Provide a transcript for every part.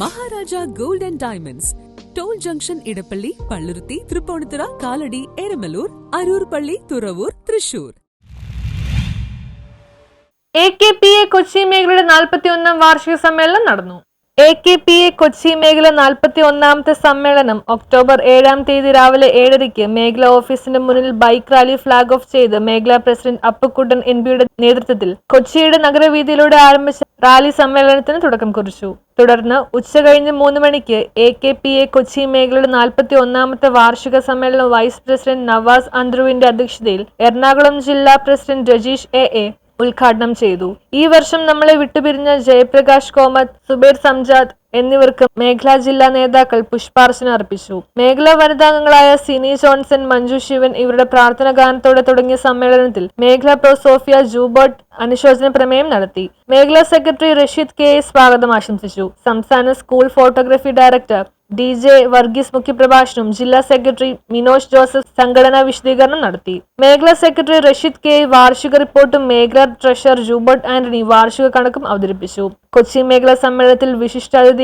Maharaja gold and diamonds. Toll junction Edappally Palluruthy Tripunithura Kalady Eramalloor Aroor പള്ളി Thuravoor Thrissur. A K P A Kochi മേഖലയുടെ നാൽപ്പത്തി ഒന്നാം വാർഷിക സമ്മേളനം നടന്നു. A K P A Kochi മേഖല നാൽപ്പത്തി ഒന്നാമത്തെ സമ്മേളനം ഒക്ടോബർ ഏഴാം തീയതി രാവിലെ ഏഴരയ്ക്ക് മേഖല ഓഫീസിന്റെ മുന്നിൽ ബൈക്ക് റാലി ഫ്ളാഗ് ഓഫ് ചെയ്ത് മേഖലാ പ്രസിഡന്റ് അപ്പുക്കുട്ടൻ എൻ ബിയുടെ നേതൃത്വത്തിൽ കൊച്ചിയുടെ നഗരവീതിയിലൂടെ ആരംഭിച്ച. റാലി സമ്മേളനത്തിന് തുടക്കം കുറിച്ചു. തുടർന്ന് ഉച്ചകഴിഞ്ഞ് മൂന്ന് മണിക്ക് A K P A Kochi മേഖലയുടെ നാൽപ്പത്തി ഒന്നാമത്തെ വാർഷിക സമ്മേളനം വൈസ് പ്രസിഡന്റ് നവാസ് അന്ത്രുവിന്റെ അധ്യക്ഷതയിൽ എറണാകുളം ജില്ലാ പ്രസിഡന്റ് രജീഷ് എ എ ഉദ്ഘാടനം ചെയ്തു. ഈ വർഷം നമ്മളെ വിട്ടുപിരിഞ്ഞ ജയപ്രകാശ് കോമത്ത് സുബേർ സംജാദ് എന്നിവർക്ക് മേഖലാ ജില്ലാ നേതാക്കൾ പുഷ്പാർച്ചന അർപ്പിച്ചു. മേഖലാ വനിതാംഗങ്ങളായ സിനി ജോൺസൺ മഞ്ജു ശിവൻ ഇവരുടെ പ്രാർത്ഥന ഗാനത്തോടെ തുടങ്ങിയ സമ്മേളനത്തിൽ മേഖലാ പ്രോ സോഫിയ ജൂബർട്ട് അനുശോചന പ്രമേയം നടത്തി. മേഖലാ സെക്രട്ടറി റഷീദ് കെ സ്വാഗതം ആശംസിച്ചു. സംസ്ഥാന school photography director D J Varghese മുഖ്യപ്രഭാഷണം ജില്ലാ സെക്രട്ടറി മിനോജ് ജോസഫ് സംഘടനാ വിശദീകരണം നടത്തി. മേഖലാ സെക്രട്ടറി റഷീദ് കെ വാർഷിക റിപ്പോർട്ടും മേഖലാ ട്രഷറർ ജൂബർട്ട് ആന്റണി വാർഷിക കണക്കും അവതരിപ്പിച്ചു. കൊച്ചി മേഖലാ സമ്മേളനത്തിൽ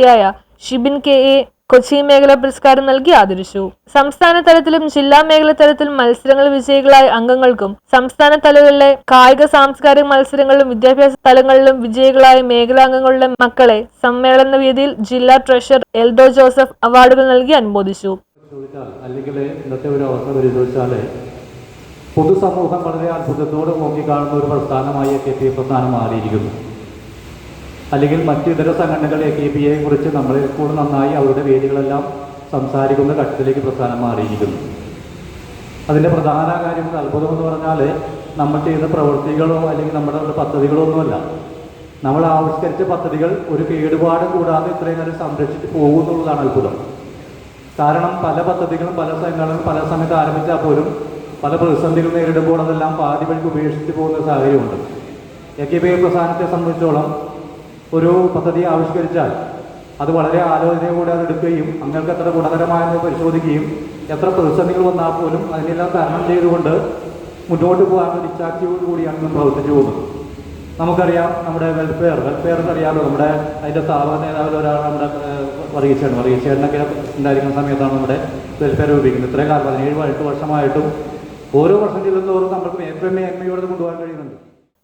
വിശിഷ്ടാതിഥിയായ ഷിബിൻ കെ എ കൊച്ചി മേഖല പുരസ്കാരം നൽകി ആദരിച്ചു. സംസ്ഥാന തലത്തിലും ജില്ലാ മേഖല തലത്തിലും മത്സരങ്ങൾ വിജയികളായ അംഗങ്ങൾക്കും സംസ്ഥാന തലങ്ങളിലെ കായിക സാംസ്കാരിക മത്സരങ്ങളിലും വിദ്യാഭ്യാസ തലങ്ങളിലും വിജയികളായ മേഖലാംഗങ്ങളുടെ മക്കളെ സമ്മേളന വേദിയിൽ ജില്ലാ ട്രഷറർ എൽഡോ ജോസഫ് അവാർഡുകൾ നൽകി അനുമോദിച്ചു. അല്ലെങ്കിൽ ഒരു പൊതുസമൂഹം വളരെ അത്ഭുതത്തോടെ നോക്കിക്കാണുന്ന ഒരു പ്രസ്ഥാനമായി കെ പി പ്രസ്ഥാനം മാറിയിരിക്കുന്നു. അല്ലെങ്കിൽ മറ്റു ഇതര സംഘടനകൾ എ കെ പി എയെ കുറിച്ച് നമ്മളെ കൂടെ നന്നായി അവരുടെ വേദികളെല്ലാം സംസാരിക്കുന്ന ഘട്ടത്തിലേക്ക് പ്രസ്ഥാനം മാറിയിരിക്കുന്നു. അതിന്റെ പ്രധാന കാര്യം അത്ഭുതം എന്ന് പറഞ്ഞാൽ നമ്മൾ ചെയ്ത പ്രവൃത്തികളോ അല്ലെങ്കിൽ നമ്മുടെ പദ്ധതികളോ ഒന്നുമല്ല. നമ്മൾ ആവിഷ്കരിച്ച പദ്ധതികൾ ഒരു കേടുപാട് കൂടാതെ ഇത്രയും നേരം സംരക്ഷിച്ച് പോകുന്നുള്ളതാണ് അത്ഭുതം. കാരണം പല പദ്ധതികളും പല സംഘടനകളും പല സമയത്ത് ആരംഭിച്ചാൽ പോലും പല പ്രതിസന്ധികൾ നേരിടുമ്പോൾ അതെല്ലാം പാതി വഴിക്ക് ഉപേക്ഷിച്ച് പോകുന്ന സാഹചര്യമുണ്ട്. എ കെ പി പ്രസ്ഥാനത്തെ സംബന്ധിച്ചോളം ഒരു പദ്ധതി ആവിഷ്കരിച്ചാൽ അത് വളരെ ആലോചനയോടെ അത് എടുക്കുകയും അങ്ങനെയൊക്കെ എത്ര ഗുണകരമായെന്ന് പരിശോധിക്കുകയും എത്ര പ്രതിസന്ധികൾ വന്നാൽ പോലും അതിനെല്ലാം തരണം ചെയ്തുകൊണ്ട് മുന്നോട്ട് ഒരു ഇച്ഛാക്തിയോട് കൂടിയാണ് ഇന്ന് പ്രവർത്തിച്ചു പോകുന്നത്. നമുക്കറിയാം നമ്മുടെ വെൽഫെയർ വെൽഫെയർ എന്നറിയാമല്ലോ നമ്മുടെ അതിന്റെ സ്ഥാപന ഒരാൾ നമ്മുടെ വർഗീച്ചേട്ടൻ വർഗീച്ചേട്ടനൊക്കെ ഉണ്ടായിരിക്കുന്ന സമയത്താണ് നമ്മുടെ വെൽഫെയർ രൂപീകരിക്കുന്നത് ഇത്രയും കാലം പതിനേഴ് എട്ട് വർഷമായിട്ടും ഓരോ വർഷം ചെല്ലുന്നതോറും നമുക്ക് മേന്മ മേന്മയോടെ കൊണ്ടുപോകാൻ കഴിയുന്നുണ്ട്.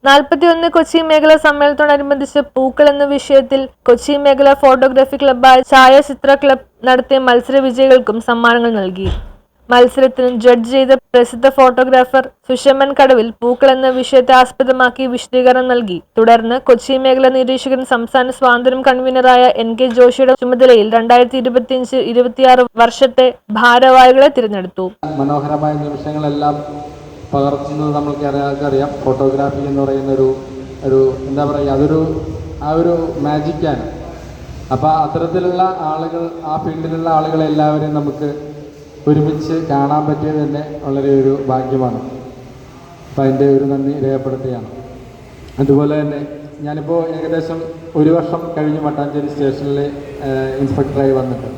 നാൽപ്പത്തിയൊന്ന് കൊച്ചി മേഖല സമ്മേളനത്തോടനുബന്ധിച്ച് പൂക്കൾ എന്ന വിഷയത്തിൽ കൊച്ചി മേഖല ഫോട്ടോഗ്രാഫി ക്ലബ്ബായ ഛായാചിത്ര ക്ലബ് നടത്തിയ മത്സര വിജയികൾക്കും സമ്മാനങ്ങൾ നൽകി. മത്സരത്തിന് ജഡ്ജ് ചെയ്ത പ്രസിദ്ധ ഫോട്ടോഗ്രാഫർ സുഷമൻ കടവിൽ പൂക്കൾ എന്ന വിഷയത്തെ ആസ്പദമാക്കി വിശദീകരണം നൽകി. തുടർന്ന് കൊച്ചി മേഖല നിരീക്ഷകൻ സംസ്ഥാന സ്വാതന്ത്ര്യം കൺവീനറായ എൻ കെ ജോഷിയുടെ ചുമതലയിൽ രണ്ടായിരത്തി ഇരുപത്തിയഞ്ച് ഇരുപത്തിയാറ് വർഷത്തെ ഭാരവാഹികളെ തിരഞ്ഞെടുത്തു. മനോഹരമായ നിമിഷങ്ങളെല്ലാം പകർത്തുന്നത് നമ്മൾക്ക് അറിയാം ഫോട്ടോഗ്രാഫി എന്ന് പറയുന്ന ഒരു ഒരു എന്താ പറയുക അതൊരു ആ ഒരു മാജിക്കാണ് അപ്പോൾ അത്തരത്തിലുള്ള ആളുകൾ ആ ഫീൽഡിലുള്ള ആളുകളെ എല്ലാവരെയും നമുക്ക് ഒരുമിച്ച് കാണാൻ പറ്റിയത് തന്നെ വളരെ ഒരു ഭാഗ്യമാണ്. അപ്പം അതിന്റെ ഒരു നന്ദി രേഖപ്പെടുത്തുകയാണ്. അതുപോലെ തന്നെ ഞാനിപ്പോൾ ഏകദേശം ഒരു വർഷം കഴിഞ്ഞ് മട്ടാഞ്ചേരി സ്റ്റേഷനിൽ ഇൻസ്പെക്ടറായി വന്നിട്ട്.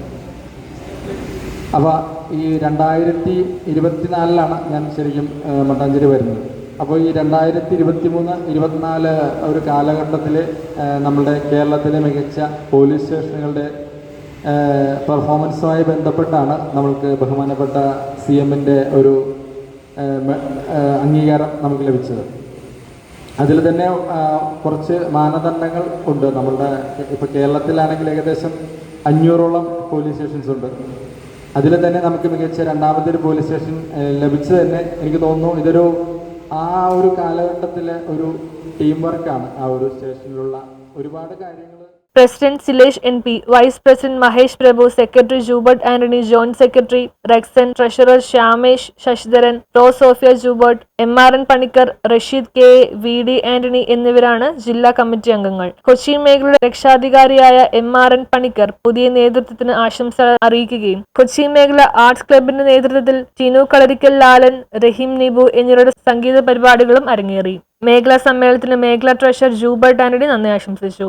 അപ്പോൾ ഈ രണ്ടായിരത്തി ഇരുപത്തിനാലിലാണ് ഞാൻ ശരിക്കും മട്ടാഞ്ചേരി വരുന്നത്. അപ്പോൾ ഈ രണ്ടായിരത്തി ഇരുപത്തി മൂന്ന് ഇരുപത്തിനാല് ഒരു കാലഘട്ടത്തിൽ നമ്മുടെ കേരളത്തിലെ മികച്ച പോലീസ് സ്റ്റേഷനുകളുടെ പെർഫോമൻസുമായി ബന്ധപ്പെട്ടാണ് നമ്മൾക്ക് ബഹുമാനപ്പെട്ട സി എമ്മിന്റെ ഒരു അംഗീകാരം നമുക്ക് ലഭിച്ചത്. അതിൽ തന്നെ കുറച്ച് മാനദണ്ഡങ്ങൾ ഉണ്ട്. നമ്മളുടെ ഇപ്പോൾ കേരളത്തിലാണെങ്കിൽ ഏകദേശം അഞ്ഞൂറോളം പോലീസ് സ്റ്റേഷൻസ് ഉണ്ട്. അതിൽ തന്നെ നമുക്ക് മികച്ച രണ്ടാമത്തെ പോലീസ് സ്റ്റേഷൻ ലഭിച്ചു തന്നെ എനിക്ക് തോന്നുന്നു ഇതൊരു ആ ഒരു കാലഘട്ടത്തിലെ ഒരു ടീം വർക്കാണ് ആ ഒരു സ്റ്റേഷനിലുള്ള ഒരുപാട് കാര്യങ്ങൾ president Silesh N P vice president Mahesh Prabhu secretary Jubert Antony joint secretary Rexan treasurer Shyamesh Sasidharan raw Sofia Jubert M R N Panicker Rasheed K V D Antony എന്നിവരാണ് ജില്ലാ കമ്മിറ്റി അംഗങ്ങൾ. കൊച്ചി മേഖലയുടെ രക്ഷാധികാരിയായ എം ആർ എൻ പണിക്കർ പുതിയ നേതൃത്വത്തിന് ആശംസ അറിയിക്കുകയും കൊച്ചി മേഖല ആർട്സ് ക്ലബിന്റെ നേതൃത്വത്തിൽ ടിനു കളരിക്കൽ ലാലൻ റഹീം നിബു എന്നിവരുടെ സംഗീത പരിപാടികളും അരങ്ങേറി. മേഖലാ സമ്മേളനത്തിന് മേഖലാ ട്രഷറർ ജൂബർട്ട് ആന്റണി നന്ദി ആശംസിച്ചു.